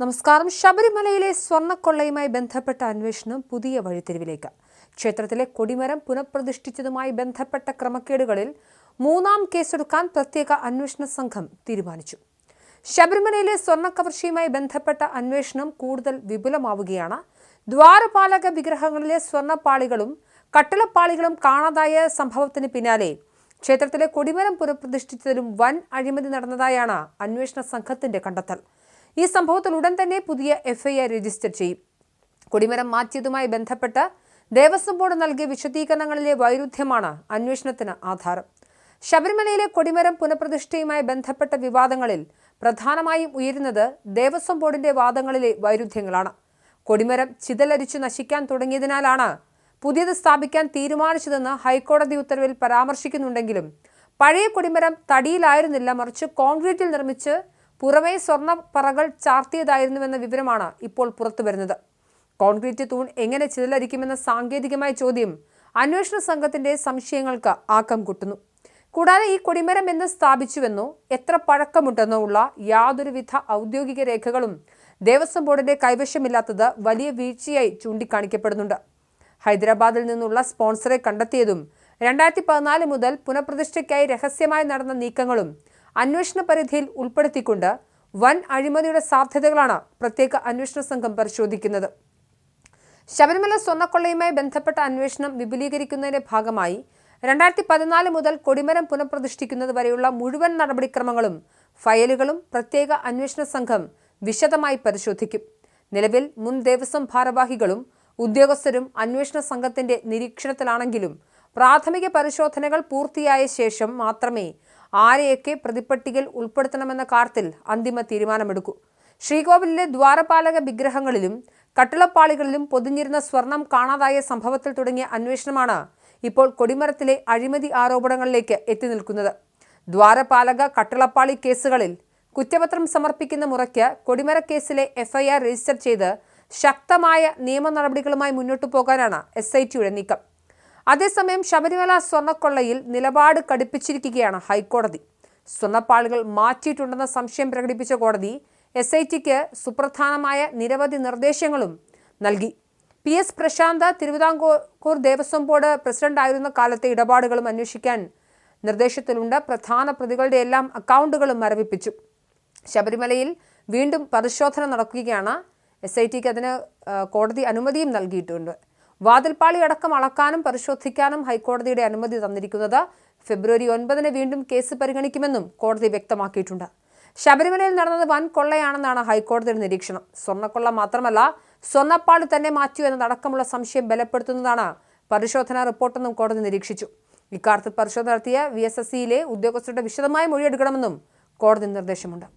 നമസ്കാരം. ശബരിമലയിലെ സ്വർണക്കൊള്ളയുമായി ബന്ധപ്പെട്ട അന്വേഷണം പുതിയ വഴിത്തിരിവിലേക്ക്. ക്ഷേത്രത്തിലെ കൊടിമരം പുനഃപ്രതിഷ്ഠിച്ചതുമായി ബന്ധപ്പെട്ട ക്രമക്കേടുകളിൽ മൂന്നാം കേസെടുക്കാൻ പ്രത്യേക അന്വേഷണ സംഘം തീരുമാനിച്ചു. ശബരിമലയിലെ സ്വർണക്കവർച്ചയുമായി ബന്ധപ്പെട്ട അന്വേഷണം കൂടുതൽ വിപുലമാവുകയാണ്. ദ്വാരപാലക വിഗ്രഹങ്ങളിലെ സ്വർണപ്പാളികളും കട്ടിളപ്പാളികളും കാണാതായ സംഭവത്തിന് പിന്നാലെ ക്ഷേത്രത്തിലെ കൊടിമരം പുനഃപ്രതിഷ്ഠിച്ചതിലും വൻ അഴിമതി നടന്നതായാണ് അന്വേഷണ സംഘത്തിന്റെ കണ്ടെത്തൽ. ഈ സംഭവത്തിൽ ഉടൻ തന്നെ പുതിയ എഫ്ഐആർ രജിസ്റ്റർ ചെയ്യും. കൊടിമരം മാറ്റിയതുമായി ബന്ധപ്പെട്ട് ദേവസ്വം ബോർഡ് നൽകിയ വിശദീകരണങ്ങളിലെ വൈരുദ്ധ്യമാണ് അന്വേഷണത്തിന് ആധാരം. ശബരിമലയിലെ കൊടിമരം പുനഃപ്രതിഷ്ഠയുമായി ബന്ധപ്പെട്ട വിവാദങ്ങളിൽ പ്രധാനമായും ഉയരുന്നത് ദേവസ്വം ബോർഡിന്റെ വാദങ്ങളിലെ വൈരുദ്ധ്യങ്ങളാണ്. കൊടിമരം ചിതലരിച്ചു നശിക്കാൻ തുടങ്ങിയതിനാലാണ് പുതിയത് സ്ഥാപിക്കാൻ തീരുമാനിച്ചതെന്ന് ഹൈക്കോടതി ഉത്തരവിൽ പരാമർശിക്കുന്നുണ്ടെങ്കിലും പഴയ കൊടിമരം തടിയിലായിരുന്നില്ല മറിച്ച് കോൺക്രീറ്റിൽ നിർമ്മിച്ച് പുറമേ സ്വർണ പറകൾ ചാർത്തിയതായിരുന്നുവെന്ന വിവരമാണ് ഇപ്പോൾ പുറത്തുവരുന്നത്. കോൺക്രീറ്റ് തൂൺ എങ്ങനെ ചിതലരിക്കുമെന്ന സാങ്കേതികമായ ചോദ്യം അന്വേഷണ സംഘത്തിന്റെ സംശയങ്ങൾക്ക് ആക്കം കൂട്ടുന്നു. കൂടാതെ ഈ കൊടിമരം എന്ന് സ്ഥാപിച്ചുവെന്നോ എത്ര പഴക്കമുണ്ടെന്നോ ഉള്ള യാതൊരുവിധ ഔദ്യോഗിക രേഖകളും ദേവസ്വം ബോർഡിന്റെ കൈവശമില്ലാത്തത് വലിയ വീഴ്ചയായി ചൂണ്ടിക്കാണിക്കപ്പെടുന്നുണ്ട്. ഹൈദരാബാദിൽ നിന്നുള്ള സ്പോൺസറെ കണ്ടെത്തിയതും രണ്ടായിരത്തി പതിനാല് മുതൽ പുനഃപ്രതിഷ്ഠയ്ക്കായി രഹസ്യമായി നടന്ന നീക്കങ്ങളും അന്വേഷണ പരിധിയിൽ ഉൾപ്പെടുത്തിക്കൊണ്ട് വൻ അഴിമതിയുടെ സാധ്യതകളാണ് പ്രത്യേക അന്വേഷണ സംഘം പരിശോധിക്കുന്നത്. ശബരിമല സ്വർണക്കൊള്ളയുമായി ബന്ധപ്പെട്ട അന്വേഷണം വിപുലീകരിക്കുന്നതിന്റെ ഭാഗമായി രണ്ടായിരത്തി പതിനാല് മുതൽ കൊടിമരം പുനഃപ്രതിഷ്ഠിക്കുന്നത് വരെയുള്ള മുഴുവൻ നടപടിക്രമങ്ങളും ഫയലുകളും പ്രത്യേക അന്വേഷണ സംഘം വിശദമായി പരിശോധിക്കും. നിലവിൽ മുൻ ദേവസ്വം ഭാരവാഹികളും ഉദ്യോഗസ്ഥരും അന്വേഷണ സംഘത്തിന്റെ നിരീക്ഷണത്തിലാണെങ്കിലും പ്രാഥമിക പരിശോധനകൾ പൂർത്തിയായ ശേഷം മാത്രമേ ആരെയൊക്കെ പ്രതിപ്പട്ടികയിൽ ഉൾപ്പെടുത്തണമെന്ന കാര്യത്തിൽ അന്തിമ തീരുമാനമെടുക്കൂ. ശ്രീകോവിലിലെ ദ്വാരപാലക വിഗ്രഹങ്ങളിലും കട്ടിളപ്പാളികളിലും പൊതിഞ്ഞിരുന്ന സ്വർണം കാണാതായ സംഭവത്തിൽ തുടങ്ങിയ അന്വേഷണമാണ് ഇപ്പോൾ കൊടിമരത്തിലെ അഴിമതി ആരോപണങ്ങളിലേക്ക് എത്തി നിൽക്കുന്നത്. ദ്വാരപാലക കട്ടിളപ്പാളി കേസുകളിൽ കുറ്റപത്രം സമർപ്പിക്കുന്ന മുറയ്ക്ക് കൊടിമര കേസിലെ എഫ്ഐആർ രജിസ്റ്റർ ചെയ്ത് ശക്തമായ നിയമ നടപടികളുമായി മുന്നോട്ടു പോകാനാണ് എസ് ഐ ടിയുടെ നീക്കം. അതേസമയം ശബരിമല സ്വർണക്കൊള്ളയിൽ നിലപാട് കടുപ്പിച്ചിരിക്കുകയാണ് ഹൈക്കോടതി. സ്വർണപ്പാളുകൾ മാറ്റിയിട്ടുണ്ടെന്ന സംശയം പ്രകടിപ്പിച്ച കോടതി എസ് ഐ ടിക്ക് സുപ്രധാനമായ നിരവധി നിർദ്ദേശങ്ങളും നൽകി. P S Prashanth Thiruvithamkoor Devaswom board പ്രസിഡന്റായിരുന്ന കാലത്തെ ഇടപാടുകളും അന്വേഷിക്കാൻ നിർദ്ദേശത്തിലുണ്ട്. പ്രധാന പ്രതികളുടെ എല്ലാം അക്കൗണ്ടുകളും മരവിപ്പിച്ചു. ശബരിമലയിൽ വീണ്ടും പരിശോധന നടക്കുകയാണ്. എസ് ഐ ടിക്ക് അതിന് കോടതി അനുമതിയും നൽകിയിട്ടുണ്ട്. വാതിൽപ്പാളി അടക്കം അളക്കാനും പരിശോധിക്കാനും ഹൈക്കോടതിയുടെ അനുമതി തന്നിരിക്കുന്നത് ഫെബ്രുവരി ഒൻപതിന് വീണ്ടും കേസ് പരിഗണിക്കുമെന്നും കോടതി വ്യക്തമാക്കിയിട്ടുണ്ട്. ശബരിമലയിൽ നടന്നത് വൻ കൊള്ളയാണെന്നാണ് ഹൈക്കോടതിയുടെ നിരീക്ഷണം. സ്വർണക്കൊള്ള മാത്രമല്ല സ്വർണപ്പാളി തന്നെ മാറ്റിയു എന്നതടക്കമുള്ള സംശയം ബലപ്പെടുത്തുന്നതാണ് പരിശോധനാ റിപ്പോർട്ടെന്നും കോടതി നിരീക്ഷിച്ചു. ഇക്കാര്യത്തിൽ പരിശോധന നടത്തിയ വി എസ് എസ് സിയിലെ ഉദ്യോഗസ്ഥരുടെ വിശദമായ മൊഴിയെടുക്കണമെന്നും കോടതി നിർദ്ദേശമുണ്ട്.